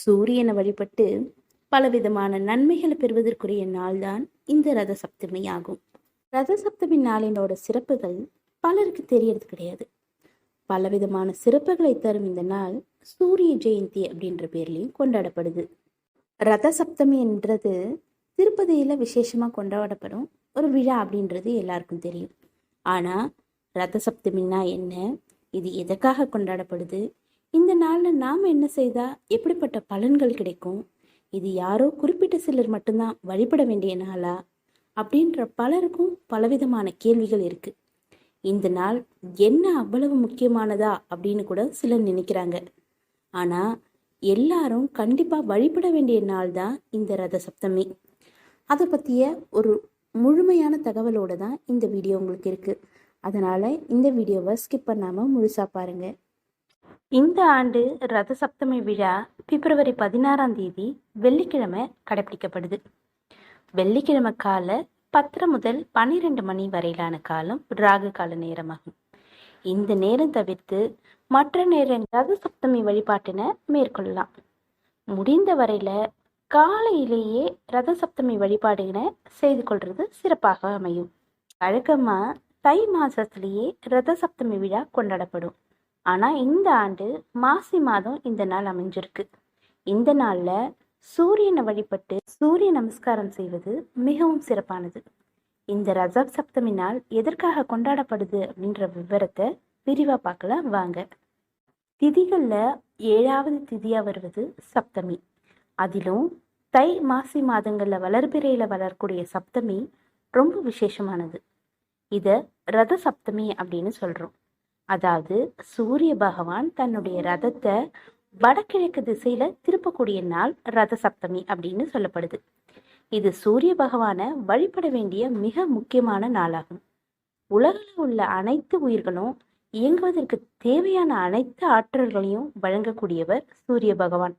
சூரியனை வழிபட்டு பலவிதமான நன்மைகளை பெறுவதற்குரிய நாள்தான் இந்த ரத சப்தமி ஆகும். ரத சப்தமி நாளினோட சிறப்புகள் பலருக்கு தெரியறது கிடையாது. பலவிதமான சிறப்புகளை தரும் இந்த நாள் சூரிய ஜெயந்தி அப்படின்ற பேர்லையும் கொண்டாடப்படுது. ரத சப்தமி என்றது திருப்பதியில் விசேஷமாக கொண்டாடப்படும் ஒரு விழா அப்படின்றது எல்லாருக்கும் தெரியும். ஆனால் ரத சப்தமின்னா என்ன? இது எதற்காக கொண்டாடப்படுது? இந்த நாளில் நாம் என்ன செய்தால் எப்படிப்பட்ட பலன்கள் கிடைக்கும்? இது யாரோ குறிப்பிட்ட சிலர் மட்டும்தான் வழிபட வேண்டிய நாளா? அப்படின்ற பலருக்கும் பலவிதமான கேள்விகள் இருக்கு. இந்த நாள் என்ன அவ்வளவு முக்கியமானதா? அப்படின்னு கூட சிலர் நினைக்கிறாங்க. ஆனால் எல்லாரும் கண்டிப்பாக வழிபட வேண்டிய நாள் தான் இந்த ரத சப்தமி. அதை பற்றிய ஒரு முழுமையான தகவலோடு தான் இந்த வீடியோ உங்களுக்கு இருக்குது அதனால் இந்த வீடியோவை ஸ்கிப் பண்ணாமல் முழுசாக பாருங்கள் இந்த ஆண்டு ரத சப்தமி விழா பிப்ரவரி பதினாறாம் தேதி வெள்ளிக்கிழமை கடைபிடிக்கப்படுது வெள்ளிக்கிழமை காலை பத்தரை முதல் பன்னிரெண்டு மணி வரையிலான காலம் ராகு கால நேரமாகும். இந்த நேரம் தவிர்த்து மற்ற நேரம் ரத சப்தமி வழிபாட்டினை மேற்கொள்ளலாம். முடிந்த வரையில காலையிலேயே ரத சப்தமி வழிபாடுகளை செய்து கொள்வது சிறப்பாக அமையும். வழக்கமாக தை மாதத்துலேயே ரத சப்தமி விழா கொண்டாடப்படும். ஆனால் இந்த ஆண்டு மாசி மாதம் இந்த நாள் அமைஞ்சிருக்கு. இந்த நாளில் சூரியனை வழிபட்டு சூரிய நமஸ்காரம் செய்வது மிகவும் சிறப்பானது. இந்த ரஜப் சப்தமி நாள் எதற்காக கொண்டாடப்படுது அப்படின்ற விவரத்தை விரிவாக பார்க்கலாம் வாங்க. திதிகளில் ஏழாவது திதியாக வருவது சப்தமி. அதிலும் தை மாசி மாதங்களில் வளர்பிறையில் வளரக்கூடிய சப்தமி ரொம்ப விசேஷமானது. இதை ரத சப்தமி அப்படின்னு சொல்கிறோம் அதாவது சூரிய பகவான் தன்னுடைய ரதத்தை வடகிழக்கு திசையில திருப்பக்கூடிய நாள் ரத சப்தமி அப்படின்னு சொல்லப்படுது. இது சூரிய பகவானை வழிபட வேண்டிய மிக முக்கியமான நாளாகும். உலகில் உள்ள அனைத்து உயிர்களும் இயங்குவதற்கு தேவையான அனைத்து ஆற்றல்களையும் வழங்கக்கூடியவர் சூரிய பகவான்.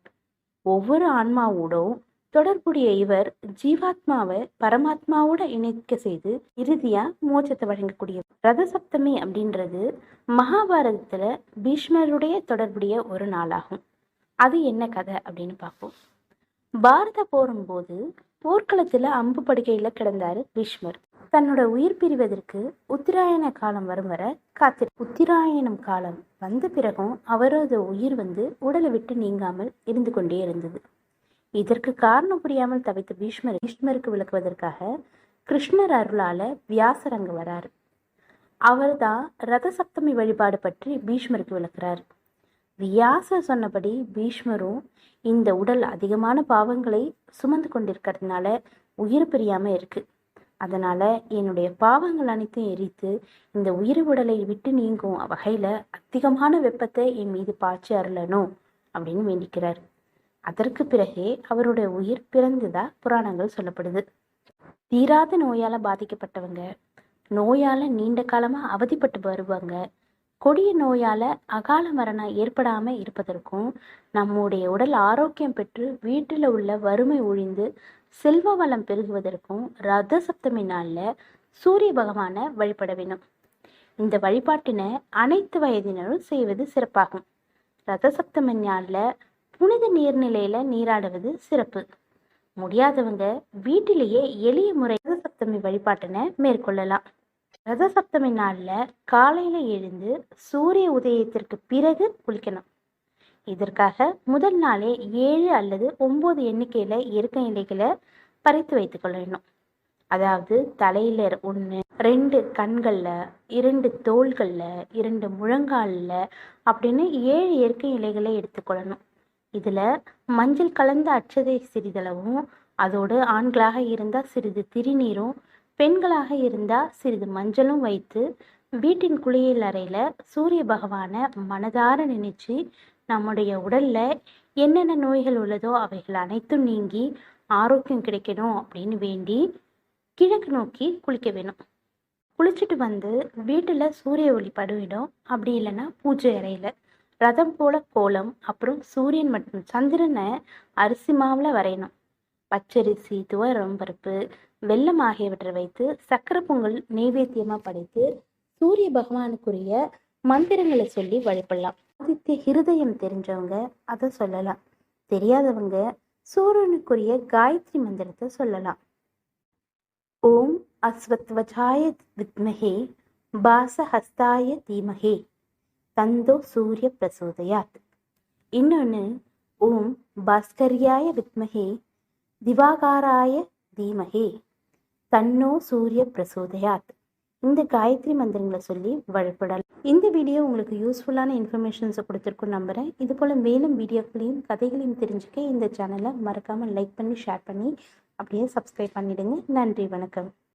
ஒவ்வொரு ஆன்மாவோடும் தொடர்புடைய இவர் ஜீவாத்மாவை பரமாத்மாவோட இணைக்க செய்து இறுதியா மோட்சத்தை வழங்கக்கூடிய ரத சப்தமி அப்படின்றது மகாபாரதத்துல பீஷ்மருடைய தொடர்புடைய ஒரு நாளாகும். அது என்ன கதை அப்படின்னு பார்ப்போம். பாரத போரும் போது போர்க்களத்துல அம்பு படுகையில கிடந்தாரு பீஷ்மர். தன்னோட உயிர் பிரிவதற்கு உத்திராயண காலம் வரும் வர காத்திரு உத்திராயணம் காலம் வந்த பிறகும் அவரது உயிர் வந்து உடலை விட்டு நீங்காமல் இருந்து கொண்டே இருந்தது. இதற்கு காரணம் புரியாமல் தவித்த பீஷ்மர் பீஷ்மருக்கு விளக்குவதற்காக கிருஷ்ணர் அருளால வியாசர் அங்க வராரு. அவர் தான் ரத சப்தமி வழிபாடு பற்றி பீஷ்மருக்கு விளக்குறார். வியாசர் சொன்னபடி பீஷ்மரும் இந்த உடல் அதிகமான பாவங்களை சுமந்து கொண்டிருக்கிறதுனால உயிர் பிரியாம இருக்கு. அதனால என்னுடைய பாவங்கள் அனைத்தும் எரித்து இந்த உயிர் உடலை விட்டு நீங்கும் வகையில அதிகமான வெப்பத்தை என் மீது பாய்ச்சி அருளணும் அப்படின்னு வேண்டிக்கிறார். அதற்கு பிறகே அவருடைய உயிர் பிறந்ததா புராணங்கள் சொல்லப்படுது. தீராத நோயால பாதிக்கப்பட்டவங்க நோயால நீண்ட காலமா அவதிப்பட்டு வருவாங்க கொடிய நோயால அகால மரணம் ஏற்படாம இருப்பதற்கும் நம்முடைய உடல் ஆரோக்கியம் பெற்று வீட்டில் உள்ள வறுமை ஒழிந்து செல்வ வளம் பெருகுவதற்கும் ரத சப்தமி நாளில் சூரிய பகவானை வழிபட வேணும் இந்த வழிபாட்டினை அனைத்து வயதினரும் செய்வது சிறப்பாகும். ரத சப்தமி நாளில் புனித நீர்நிலையில நீராடுவது சிறப்பு. முடியாதவங்க வீட்டிலேயே எளிய முறை ரத சப்தமி வழிபாட்டினை மேற்கொள்ளலாம். ரத சப்தமி நாளில் காலையில் எழுந்து சூரிய உதயத்திற்கு பிறகு குளிக்கணும். இதற்காக முதல் நாளே ஏழு அல்லது ஒம்பது எண்ணிக்கையில் இருக்க இலைகளை பறித்து வைத்துக் கொள்ளணும். அதாவது தலையில் ஒன்று ரெண்டு கண்களில் இரண்டு தோள்களில் இரண்டு முழங்காலில் அப்படின்னு ஏழு இயற்கை இலைகளை எடுத்துக்கொள்ளணும் இதில் மஞ்சள் கலந்த அச்சதை சிறிதளவும் அதோடு ஆண்களாக இருந்தால் சிறிது திருநீரும் பெண்களாக இருந்தால் சிறிது மஞ்சளும் வைத்து வீட்டின் குளியல் அறையில் சூரிய பகவானை மனதார நினைச்சு நம்முடைய உடலில் என்னென்ன நோய்கள் உள்ளதோ அவைகள் அனைத்தும் நீங்கி ஆரோக்கியம் கிடைக்கணும் அப்படின்னு வேண்டி கிழக்கு நோக்கி குளிக்க வேணும். குளிச்சுட்டு வந்து வீட்டில் சூரிய ஒளி படுவிடும். அப்படி இல்லைன்னா பூஜை அறையில். ரதம் போல கோலம் அப்புறம் சூரியன் மற்றும் சந்திரனை அரிசி மாவில் வரையணும். பச்சரிசி துவரம் பருப்பு வெல்லம் ஆகியவற்றை வைத்து சக்கரை பொங்கல் நெய்வேத்தியமாக படைத்து சூரிய பகவானுக்குரிய மந்திரங்களை சொல்லி வழிபடலாம். ஆதித்ய ஹிருதயம் தெரிஞ்சவங்க அதை சொல்லலாம். தெரியாதவங்க சூரியனுக்குரிய காயத்ரி மந்திரத்தை சொல்லலாம். ஓம் அஸ்வத்வஜாய வித்மஹே பாசஹஸ்தாய தீமஹே. தந்தோ சூரிய பிரசோதயாத். இன்னொன்று ஓம் பாஸ்கர்யாய வித்மஹே திவாகாராய தீமகே தன்னோ சூரிய பிரசோதயாத். இந்த காயத்ரி மந்திரங்களை சொல்லி வழிபடலாம். இந்த வீடியோ உங்களுக்கு யூஸ்ஃபுல்லான இன்ஃபர்மேஷன்ஸை கொடுத்துருக்கும் நம்புகிறேன் இது போல் மேலும் வீடியோக்களையும் கதைகளையும் தெரிஞ்சுக்க இந்த சேனலை மறக்காமல் லைக் பண்ணி ஷேர் பண்ணி அப்படியே சப்ஸ்கிரைப் பண்ணிவிடுங்க நன்றி வணக்கம்.